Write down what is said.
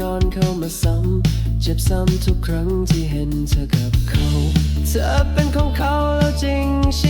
ย้อนเข้ามาซ้ำ เจ็บซ้ำทุกครั้งที่เห็นเธอกับเขา เธอเป็นของเขาแล้วจริงใช่